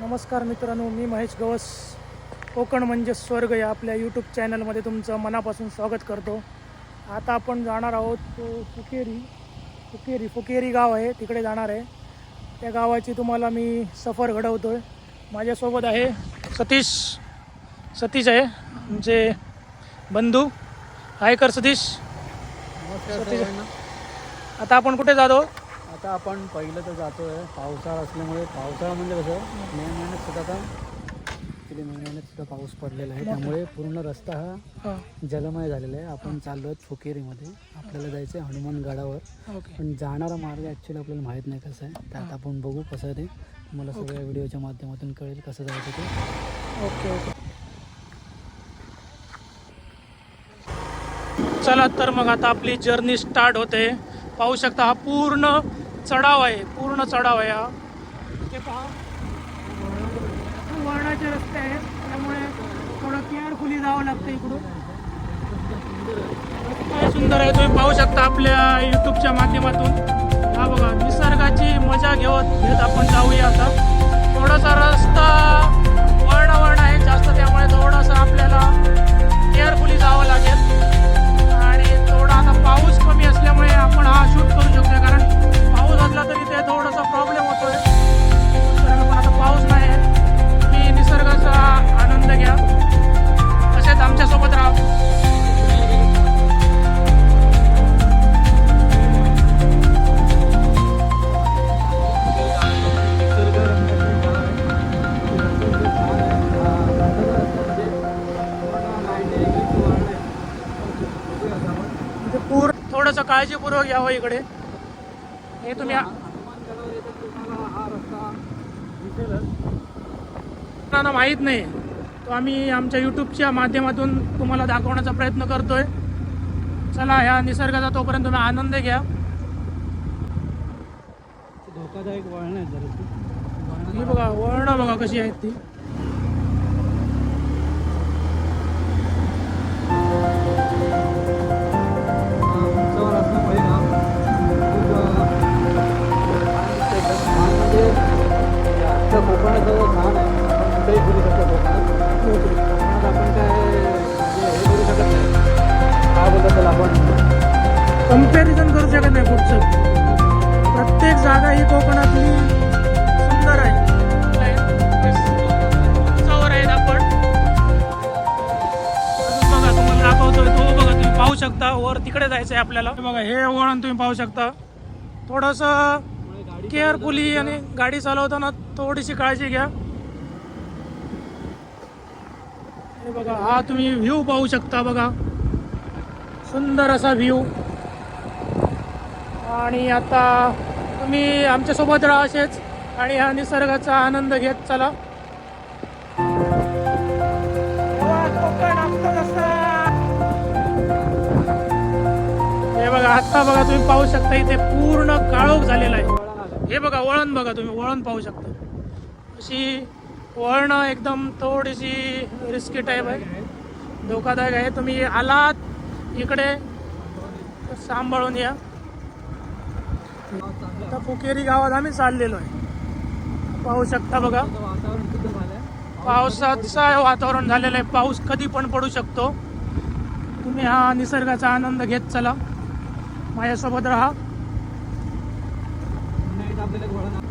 नमस्कार मित्रांनो मी महेश गवस कोकण म्हणजे स्वर्ग या आपल्या यूट्यूब चॅनलमध्ये तुमचं मनापासून स्वागत करतो. आता आपण जाणार आहोत फुकेरी फुकेरी फुकेरी गाव आहे तिकडे जाणार आहे. त्या गावाची तुम्हाला मी सफर घडवतो आहे माझ्यासोबत आहे सतीश सतीश आहे आमचे बंधू. हाय कर सतीश. सतीश. आता आपण कुठे जातो? आता आपण पहिलं तर जातोय पावसाळा असल्यामुळे पावसाळा म्हणजे कसं मे महिन्यात सुद्धा आता गेले मे महिन्यात सुद्धा पाऊस पडलेला आहे. त्यामुळे पूर्ण रस्ता हा जलमय झालेला आहे. आपण चाललो आहोत फुकेरीमध्ये. आपल्याला जायचं आहे हनुमान गडावर ओके. पण जाणारा मार्ग ॲक्च्युली आपल्याला माहीत नाही कसं आहे. तर आता आपण बघू कसं आहे ते. तुम्हाला सगळ्या व्हिडिओच्या माध्यमातून कळेल कसं जायचं ते. Okay okay. चला तर मग आता आपली जर्नी स्टार्ट होते. पाहू शकता हा पूर्ण चढाव आहे पूर्ण चढाव आहे हा. ते पहा. वळणाचे रस्ते आहेत त्यामुळे थोडं केअरफुली जावं लागतं इकडून. सुंदर आहे तुम्ही पाहू शकता आपल्या युट्यूबच्या माध्यमातून. हा बघा निसर्गाची मजा घेत घेत आपण जाऊया आता. थोडासा रस्ता कोणाला माहीत नाही. तो आम्ही आमच्या यूट्यूबच्या माध्यमातून तुम्हाला दाखवण्याचा प्रयत्न करतोय. चला ह्या निसर्गाचा तोपर्यंत तुम्ही आनंद घ्या. धोकादायक वळण आहे जरा बघा वळणं बघा कशी आहेत ती. कंपॅरिझन करू शकत नाही पुढचं. प्रत्येक जागा ही कोकणातली सुंदर आहे. बघा तुम्हाला दाखवतोय तो. बघा तुम्ही पाहू शकता. वर तिकडे जायचं आहे आपल्याला बघा हे वळण तुम्ही पाहू शकता. थोडंसं केअरफुली आणि गाडी चालवताना थोडीशी काळजी घ्या. हे बघा हा तुम्ही व्ह्यू पाहू शकता बघा. सुंदर असा व्ह्यू आणि आता तुम्ही आमच्यासोबत राहा असेच आणि हा निसर्गाचा आनंद घेत चला. हे बघा आता बघा तुम्ही पाहू शकता इथे पूर्ण काळोख झालेला आहे. हे बघा वळण बघा तुम्ही वळण पाहू शकता. अशी वळणं एकदम थोडीशी रिस्की टाईप आहे धोकादायक आहे. तुम्ही आलात इकडे सांभाळून या. आता फुकेरी गावात आम्ही चाललेलो आहे. पाहू शकता बघा. पावसाचं वातावरण झालेलं आहे. पाऊस कधी पण पडू शकतो. तुम्ही हा निसर्गाचा आनंद घेत चला. माझ्यासोबत राहा.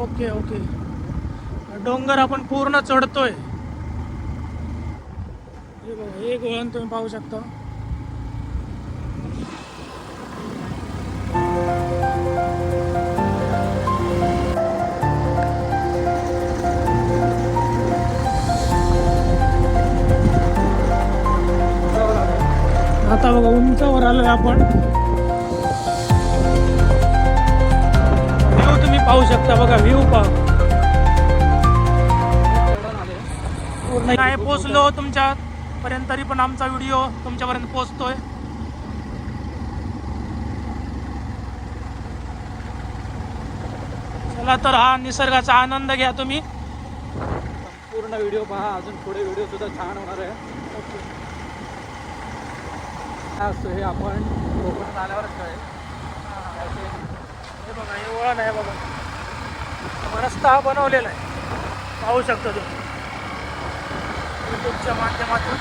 Okay okay. डोंगर आपण पूर्ण चढतोय. एक वळण तुम्ही पाहू शकता. आता बघा उंचावर आलोय आपण. व्ह्यू तुम्ही पाहू शकता बघा व्ह्यू पाहू. नाही पोचलो तुमच्या पर्यंत तरी पण आमचा व्हिडिओ तुमच्यापर्यंत पोचतोय. चला तर हा निसर्गाचा आनंद घ्या तुम्ही. पूर्ण व्हिडिओ पहा अजून पुढे व्हिडिओ सुद्धा छान होणार आहे. असतं हे आपण कोकणात आल्यावरच कळेल. हे बघा हे वळण आहे बघा. रस्ता हा बनवलेला आहे. पाहू शकता तुम्ही. युट्यूबच्या माध्यमातून.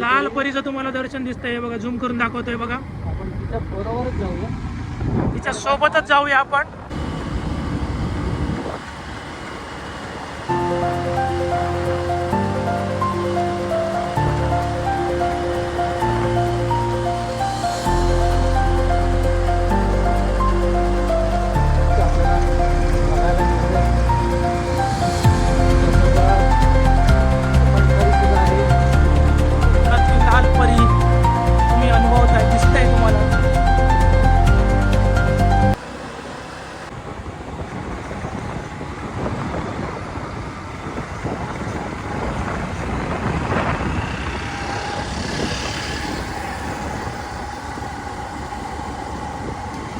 लाल परीचं तुम्हाला दर्शन दिसतंय. बघा झूम करून दाखवतोय बघा. आपण तिच्या बरोबरच जाऊया. तिच्या सोबतच जाऊया आपण.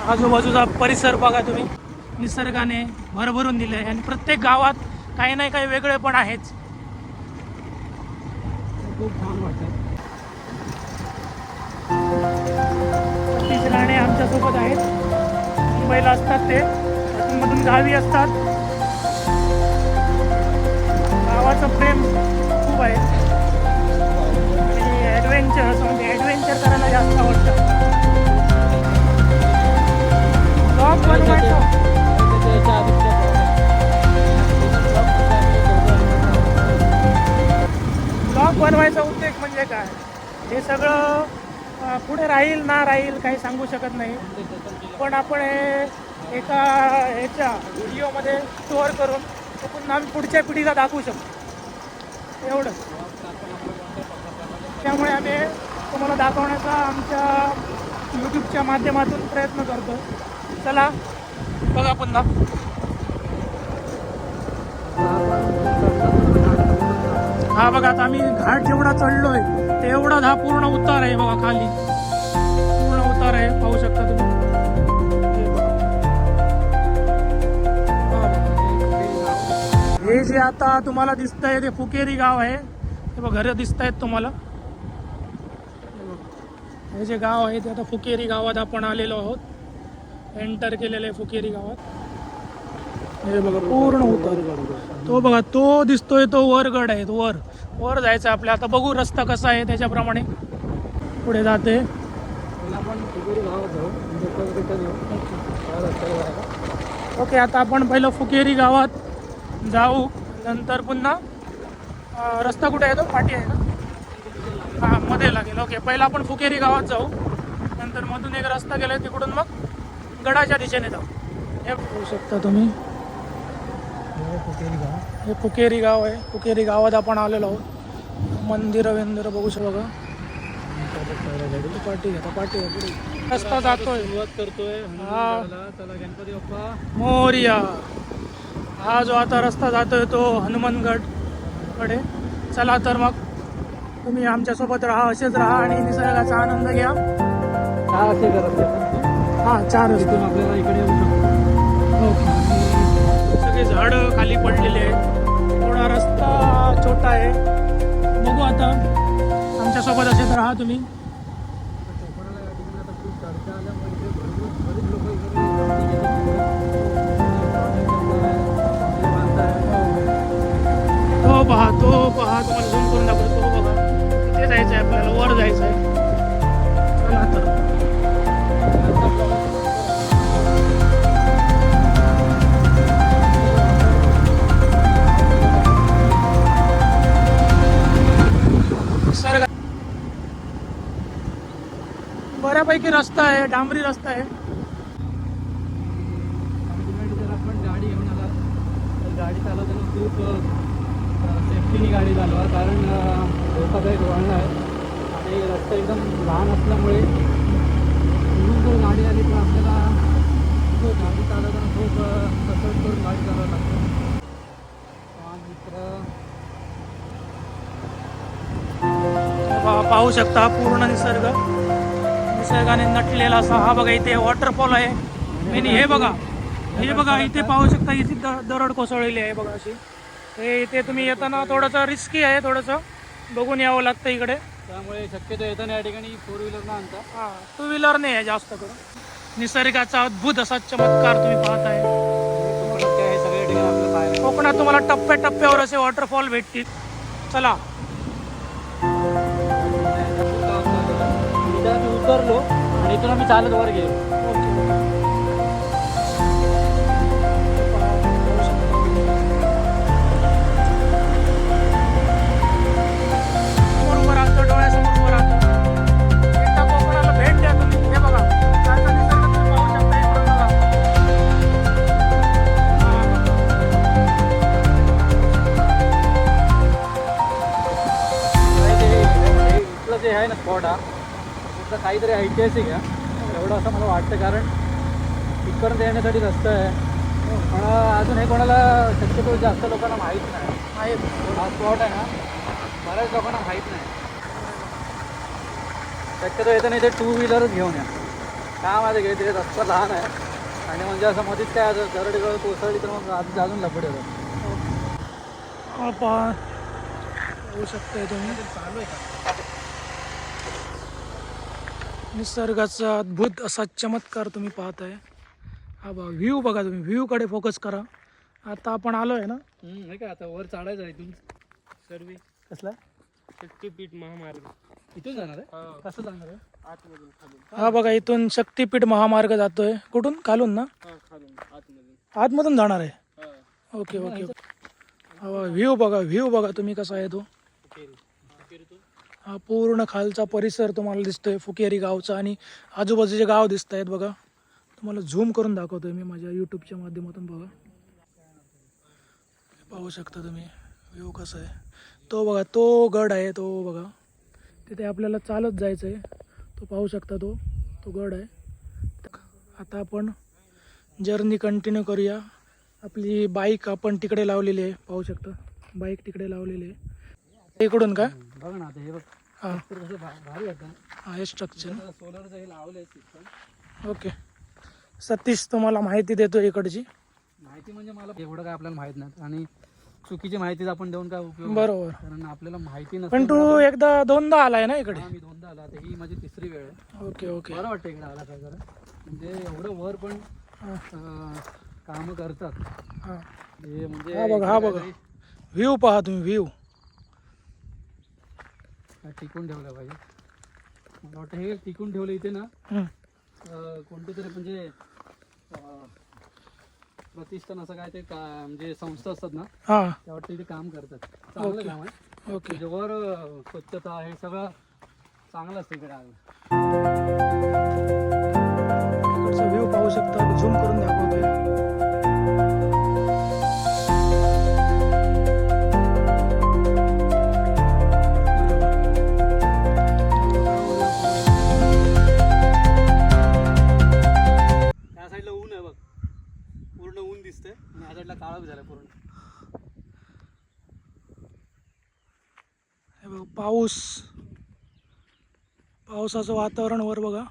आजूबाजूचा परिसर बघा तुम्ही. निसर्गाने भरभरून दिले आणि प्रत्येक गावात काही नाही काही वेगळे पण आहेच खूप छान वाटतं राणे आमच्यासोबत आहेत. मुंबईला असतात ते. मधून गावी असतात. गावाचं प्रेम खूप आहे. आणि ॲडव्हेंचर म्हणजे ॲडव्हेंचर करायला जास्त आवडतं. ब्लॉग बनवायचं ब्लॉग बनवायचा उद्देश म्हणजे काय? हे सगळं पुढे राहील ना राहील काही सांगू शकत नाही. पण आपण हे एका ह्याच्या व्हिडिओमध्ये स्टोअर करून ते पुन्हा आम्ही पुढच्या पिढीला दाखवू शकतो. एवढं त्यामुळे आम्ही तुम्हाला दाखवण्याचा आमच्या यूट्यूबच्या माध्यमातून प्रयत्न करतो. चला बघा पुन्हा. हा बघा आता आम्ही घाट जेवढा चढलोय तेवढाच हा पूर्ण उतार आहे बघा खाली. पूर्ण उतार आहे पाहू शकता तुम्ही. हे जे आता तुम्हाला दिसतंय ते फुकेरी गाव आहे. हे बघा घरं दिसत आहेत तुम्हाला. हे जे गाव आहे ते आता फुकेरी गावात आपण आलेलो आहोत. एंटर केलेलं आहे फुकेरी गावात. हे बघा पूर्ण होतं. तो बघा तो दिसतोय तो वरगड आहे तो वर. वर जायचं आपल्या. आता बघू रस्ता कसा आहे त्याच्याप्रमाणे. पुढे जाते. ओके आता आपण पहिलं फुकेरी गावात जाऊ. नंतर पुन्हा रस्ता कुठे आहे तो? पाठी आहे ना? हां मध्ये लागेल. ओके पहिलं आपण फुकेरी गावात जाऊ. नंतर मधून एक रस्ता गेला तिकडून मग गडाच्या दिशेने जाऊ. हे बघू शकता तुम्ही. हे फुगेरी गाव हे आहे. फुकेरी गावात आपण आलेलो आहोत. मंदिर विंदिर बघू शकतो बघा. पाठी घेता पाठी रस्ता जातोय. सुरुवात करतोय. हा. गणपती बाप्पा. मोरिया. हा जो आता रस्ता जातोय तो हनुमानगडकडे. चला तर मग तुम्ही आमच्यासोबत राहा असेच राहा आणि निसर्गाचा आनंद घ्या. हा असे करत. हा चार रस्ते आपल्याला इकडे येऊ शकतो. ओके. सगळे झाडं खाली पडलेले आहेत. थोडा रस्ता छोटा आहे. बघू आता. आमच्यासोबत असेच राहा तुम्ही. बऱ्यापैकी रस्ता आहे डांबरी रस्ता आहे. गाडी घेऊन आला तर गाडी चालवताना खूप सेफ्टीनी गाडी चालवा कारण धोकादायक वळण आहे आणि रस्ता एकदम लहान असल्यामुळे म्हणून जर गाडी आली तर आपल्याला खूप गाडी चालवताना खूप कसरत करून गाडी चालवावी लागते मित्र पाहू शकता पूर्ण निसर्ग. निसर्गाने नटलेला असा हा बघा इथे वॉटरफॉल आहे. आणि हे बघा हे बघा इथे पाहू शकता इथे दरड कोसळलेली आहे बघा अशी. हे इथे तुम्ही येताना थोडंसं रिस्की आहे थोडंसं बघून यावं लागतं इकडे. त्यामुळे शक्यतो येताना या ठिकाणी फोर व्हीलर न आणता. हां टू व्हीलरने आहे जास्त करून. निसर्गाचा अद्भुत असा चमत्कार तुम्ही काय आहे, कोकणात तुम्हाला टप्प्या टप्प्यावर असे वॉटरफॉल भेटतील. चला. उतरलो आणि इथून आम्ही चालत वर गेलो जे आहे ना स्पॉट हा तिथलं काहीतरी ऐतिहासिक आहे. एवढं असं मला वाटतं कारण इथपर्यंत येण्यासाठी रस्ता आहे. पण अजून हे कोणाला शक्यतो जास्त लोकांना माहीत नाही. आहेत हा स्पॉट आहे ना बऱ्याच लोकांना माहीत नाही. शक्यतो येताना इथे टू व्हीलरच घेऊन या. का माझं घे ते रस्ता लहान आहे. आणि म्हणजे असं मध्येच काय असं दरड गळ कोसळली तर मग आधी अजून लपड येतं आपण होऊ शकताय तुम्ही. चालू आहे का? निसर्गाचा अद्भुत असा चमत्कार तुम्ही पाहताय. हा बघा व्ह्यू बघा तुम्ही. व्ह्यूकडे फोकस करा. आता आपण आलो आहे ना? हम्म, हे काय आता वर चढायचं आहे इथून? सर्व. कसला? शक्तीपीठ महामार्ग. इथून जाणार आहे? कसं जाणार आहे? आतमधून खालून. हा बघा इथून शक्तीपीठ महामार्ग जातोय. कुठून? खालून ना? हा खालून आतमधून. आतमधून जाणार आहे. हा. ओके ओके हा व्ह्यू बघा व्ह्यू बघा तुम्ही कसा आहे तो. हा पूर्ण खालचा परिसर तुम्हाला दिसतोय फुकेरी गावचा आणि आजूबाजूचे गाव दिसत आहेत बघा. तुम्हाला झूम करून दाखवतोय मी माझ्या यूट्यूबच्या माध्यमातून बघा. पाहू शकता तुम्ही व्ह्यू कसा आहे. तो बघा तो गड आहे तो बघा. तिथे आपल्याला चालत जायचं आहे तो पाहू शकता तो तो गड आहे. आता आपण जर्नी कंटिन्यू करूया. आपली बाईक आपण तिकडे लावलेली आहे पाहू शकता. बाईक तिकडे लावलेली आहे. इकडून का? बघ ना आता हे बघ. हां. तर कसं भा- भारी वाटतं हा हे स्ट्रक्चर सोलरचं हे लावलंय सिस्टम ओके सतीश तुम्हाला माहिती देतो इकडची. माहिती म्हणजे मला एवढं काय आपल्याला माहीत नाही. आणि चुकीची माहिती आपण देऊन काय उपयोग बरोबर. कारण आपल्याला माहिती पण नसते तू एकदा दोनदा आलाय ना इकडे? मी दोनदा आला. आता ही माझी तिसरी वेळ आहे. ओके ओके बरं वाटतं इकडे आला काय जरा? म्हणजे एवढं वर पण हा. काम करतात. हा. हे म्हणजे हा बघा, हा बघा. व्ह्यू पहा तुम्ही व्ह्यू टिकून ठेवलं पाहिजे. मला वाटतं हे टिकून ठेवलं इथे ना अं, कोणते तरी म्हणजे अं, प्रतिष्ठान असं काय ते का म्हणजे संस्था असतात ना हा. त्या वाटतं इथे काम करतात. चांगलं. काम आहे. ओके. म्हणजे वर अं, स्वच्छता हे सगळं चांगलं असतं इकडे आलं. इकडचा व्ह्यू पाहू शकता झूम करून दाखवतोय पावसाचं वातावरण वर बघा.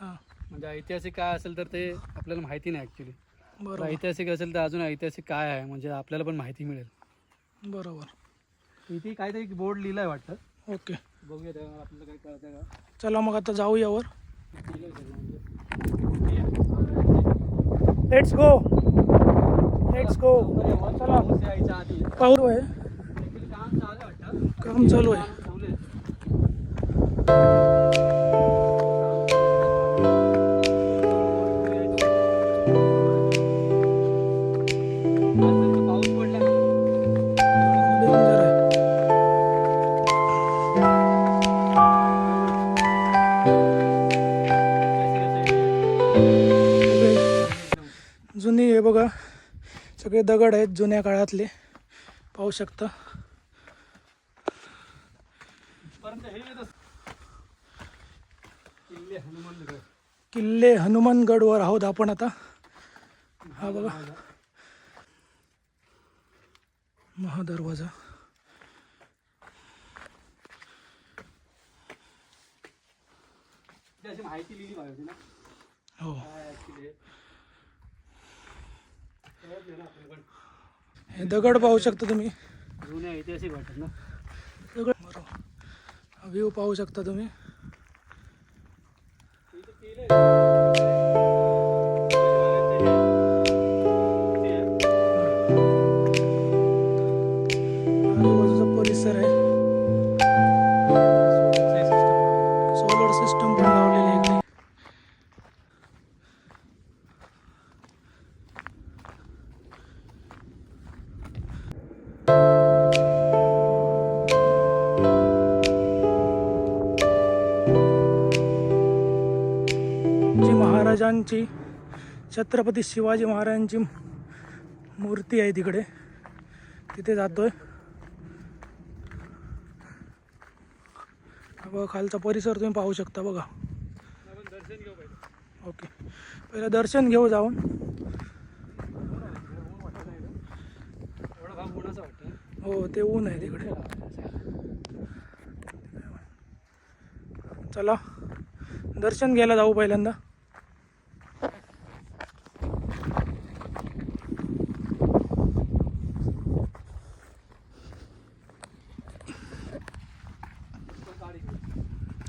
हा. म्हणजे ऐतिहासिक काय असेल तर ते आपल्याला माहिती नाही ॲक्च्युली बरोबर. ऐतिहासिक असेल तर अजून ऐतिहासिक काय आहे? म्हणजे आपल्याला पण माहिती मिळेल. बरोबर. इथे काहीतरी बोर्ड लिहिलाय वाटतं. ओके. बघूया आपल्याला काय कळतंय का? चला मग आता जाऊया वर. लिहिलंय सगळं लेट्स गो लेट्स गो म्हणजे. चला. पाऊस यायच्या आधी. पाहू आहे काम चालू आहे. जुनी हे बघा सगळे दगड आहेत जुन्या काळातले. पाहू शकता पर्यंत हे येत असतं. किल्ले हनुमानगड किल्ले हनुमानगडवर आहोत आपण आता. हा बघा. महादरवाजा. माहिती लिहिली हो. हे दगड पाहू शकता तुम्ही. ऐतिहासिक वाटत ना. दगड व्ह्यू पाहू शकता तुम्ही. इथं महाराजांची छत्रपती शिवाजी महाराजांची मूर्ती आहे तिकडे. तिथे जातोय. बघा खालचा परिसर तुम्ही पाहू शकता बघा. ओके. पहिलं दर्शन घेऊ जाऊन. एवढं हो ते ऊन आहे तिकडे. चला दर्शन घ्यायला जाऊ पहिल्यांदा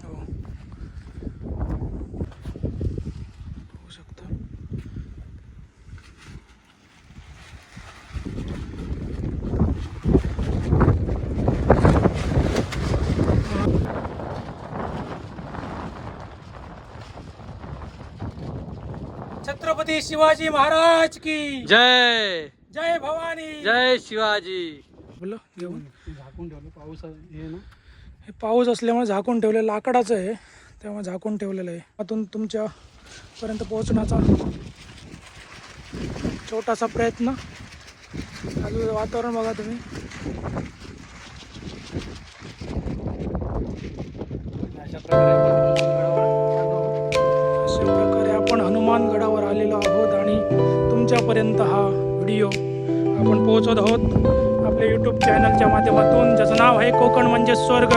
हो होऊ शकतं छत्रपती शिवाजी महाराज की. जय. जय भवानी. जय शिवाजी. बोला झाकून ठेवलं पाऊस हे ना? हे पाऊस असल्यामुळे झाकून ठेवलेलं लाकडाचं आहे. त्यामुळे झाकून ठेवलेलं आहे. आतून तुमच्या पर्यंत पोहोचण्याचा छोटासा प्रयत्न. आजूबाजूचं वातावरण बघा तुम्ही. अशा प्रकारे आपण गडावर आलो. अशा प्रकारे आपण हनुमानगडावर आलेलो आहोत आणि तुमच्यापर्यंत हा व्हिडिओ आपण पोहोचत आहोत. आपल्या यूट्यूब चॅनलच्या माध्यमातून ज्याचं नाव आहे कोकण म्हणजे स्वर्ग.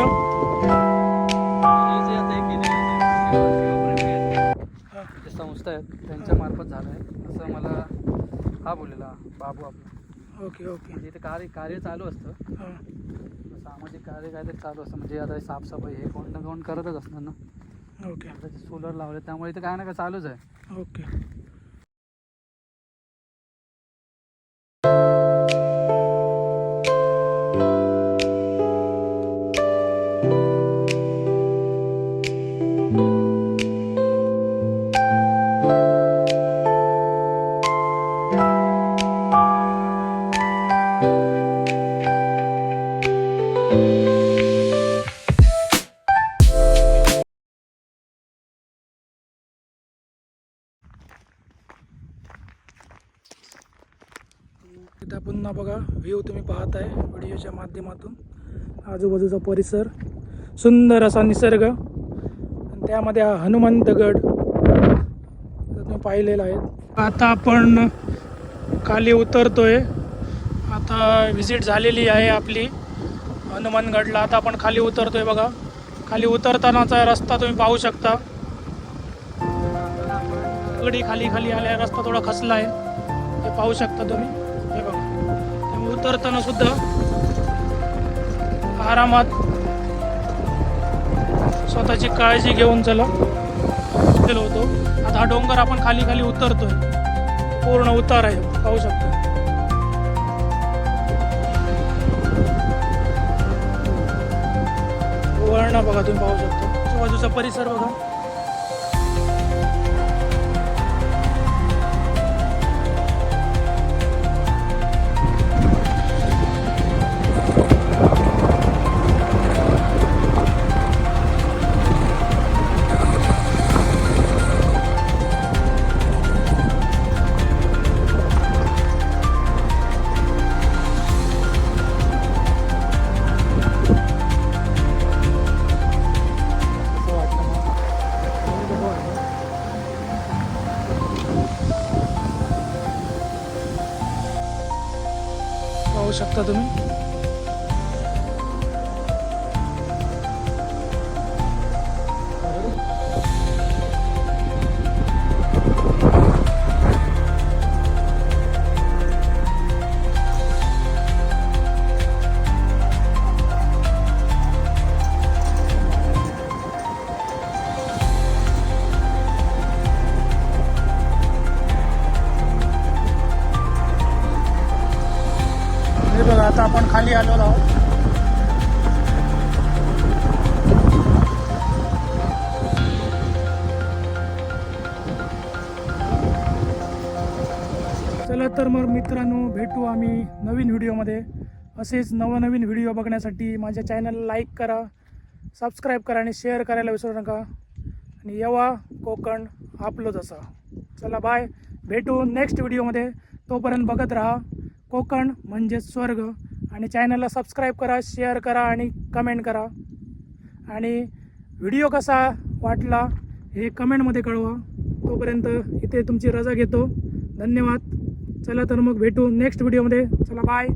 संस्था आहेत त्यांच्या मार्फत झालं आहे. असं मला हा बोललेला बाबू आपला. Okay okay. म्हणजे इथे कार्य कार्य चालू असतं. हां. सामाजिक कार्य काहीतरी चालू असतं. म्हणजे आता साफसफाई हे कोण ना कोण करतच असणार ना. ओके. सोलर लावले त्यामुळे इथे काय ना काय चालूच आहे. ओके. व्हिडिओच्या माध्यमातून. आजूबाजूचा परिसर सुंदर असा निसर्ग. आणि त्यामध्ये हा हनुमंतगड तुम्ही पाहिलेला आहे. आता आपण खाली उतरतोय. आता व्हिजिट झालेली आहे आपली हनुमानगडला आता आपण खाली उतरतोय बघा. खाली उतरतानाचा रस्ता तुम्ही पाहू शकता. गडी खाली खाली आल्या रस्ता थोडा खसला आहे हे पाहू शकता तुम्ही. हे बघा. उतरताना सुद्धा आरामात स्वतःची काळजी घेऊन चला. गेलो होतो. आता हा डोंगर आपण खाली खाली उतरतोय. पूर्ण उतार आहे. पाहू शकतो. वळणं बघा तुम्ही पाहू शकता. आजूबाजूचा परिसर बघा. चला तर मग मित्रांनो भेटू आम्ही नवीन व्हिडिओमध्ये. असेच नवनवीन व्हिडिओ बघण्यासाठी माझ्या चॅनलला लाईक करा सबस्क्राईब करा आणि शेअर करायला विसरू नका. आणि येवा कोकण आपलं असा चला बाय भेटू नेक्स्ट व्हिडिओमध्ये. तोपर्यंत बघत राहा कोकण म्हणजे स्वर्ग. आणि चॅनलला सबस्क्राईब करा शेअर करा आणि कमेंट करा. आणि व्हिडिओ कसा वाटला हे कमेंटमध्ये कळवा. तोपर्यंत इथे तुमची रजा घेतो. धन्यवाद. चला तर मग भेटू नेक्स्ट व्हिडिओमध्ये चला बाय